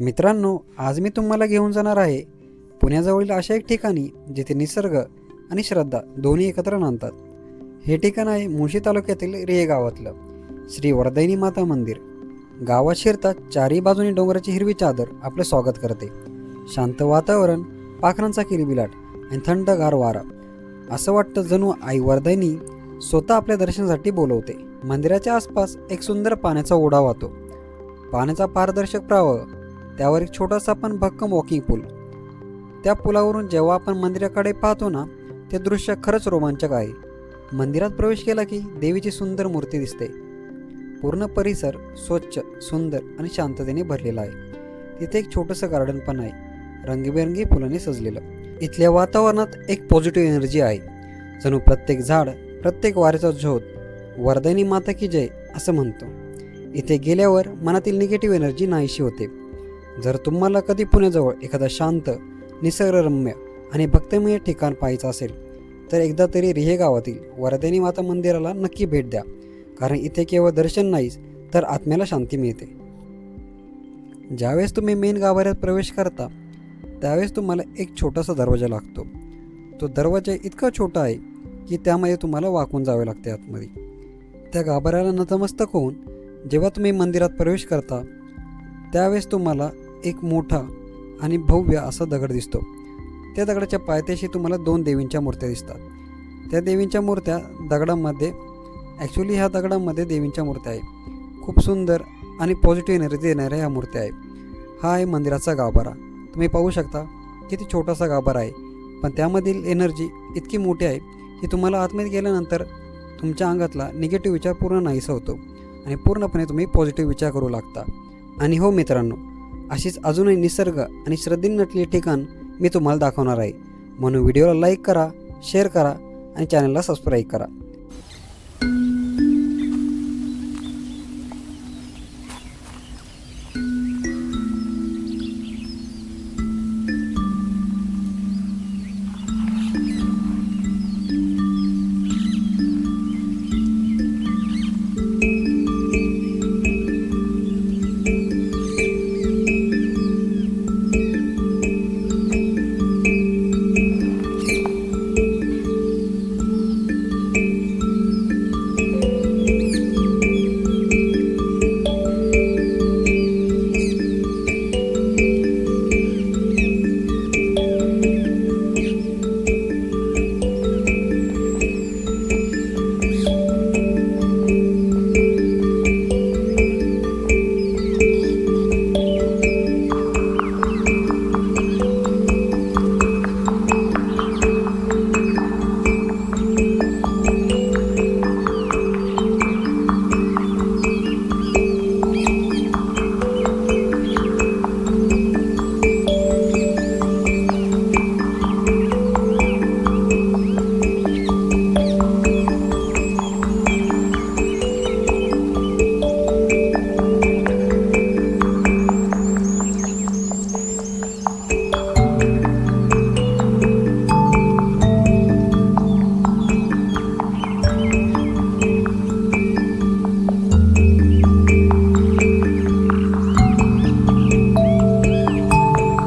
मित्रांनो आज मी तुम्हाला घेऊन जाणार आहे पुण्याजवळील अशा एक ठिकाणी जिथे निसर्ग आणि श्रद्धा दोन्ही एकत्र नांदतात. हे ठिकाण आहे मुळशी तालुक्यातील रेहे गावातलं. श्री वरदैनी माता मंदिर. गावात शिरतात चारही बाजूनी डोंगराची हिरवी चादर आपले स्वागत करते. शांत वातावरण पाखरांचा किरबिलाट आणि थंडगार वारा. असं वाटतं जणू आई वरदैनी स्वतः आपल्या दर्शनासाठी बोलवते. मंदिराच्या आसपास एक सुंदर पाण्याचा ओढा वाहतो. पाण्याचा पारदर्शक प्रवाह त्यावर एक छोटासा पण भक्कम वॉकिंग पूल त्या पुलावरून जेव्हा आपण मंदिराकडे पाहतो ना ते दृश्य खरंच रोमांचक आहे. मंदिरात प्रवेश केला की देवीची सुंदर मूर्ती दिसते. पूर्ण परिसर स्वच्छ सुंदर आणि शांततेने भरलेला आहे. तिथे एक छोटंसं गार्डन पण आहे. रंगीबेरंगी फुलांनी सजलेलं. इथल्या वातावरणात एक पॉझिटिव्ह एनर्जी आहे. जणू प्रत्येक झाड प्रत्येक वाऱ्याचा झोत वरदानी माता की जय असं म्हणतो. इथे गेल्यावर मनातील निगेटिव्ह एनर्जी नाहीशी होते. जर तुम्हाला कधी पुण्याजवळ एखादा शांत निसर्गरम्य आणि भक्तमय ठिकाण पाहायचं असेल तर एकदा तरी रिहे गावातील वरदेनी माता मंदिराला नक्की भेट द्या. कारण इथे केवळ दर्शन नाहीच तर आत्म्याला शांती मिळते. ज्यावेळेस तुम्ही मेन गाभाऱ्यात प्रवेश करता त्यावेळेस तुम्हाला एक छोटासा दरवाजा लागतो. तो दरवाजा इतका छोटा आहे की त्यामध्ये तुम्हाला वाकून जावे लागते आतमध्ये. त्या गाभाऱ्याला नतमस्तक होऊन जेव्हा तुम्ही मंदिरात प्रवेश करता त्यावेळेस तुम्हाला एक मोठा आणि भव्य असा दगड दिसतो. त्या दगडाच्या पायथ्याशी तुम्हाला दोन देवींच्या मूर्त्या दिसतात. त्या देवींच्या मूर्त्या दगडामध्ये ॲक्च्युली ह्या दगडामध्ये देवींच्या मूर्त्या आहे खूप सुंदर आणि पॉझिटिव्ह एनर्जी देणाऱ्या ह्या मूर्त्या आहे हा आहे मंदिराचा गाभारा. तुम्ही पाहू शकता किती छोटासा गाभारा आहे. पण त्यामधील एनर्जी इतकी मोठी आहे की तुम्हाला आतमध्ये गेल्यानंतर तुमच्या अंगातला निगेटिव्ह विचार पूर्ण नाहीसा होतो. आणि पूर्णपणे तुम्ही पॉझिटिव्ह विचार करू लागता. आणि हो मित्रांनो अशीच अजूनही निसर्ग आणि श्रद्धेने नटलेली ठिकाण मी तुम्हाला दाखवणार आहे. म्हणून व्हिडिओला लाईक करा शेअर करा आणि चॅनलला सबस्क्राईब करा.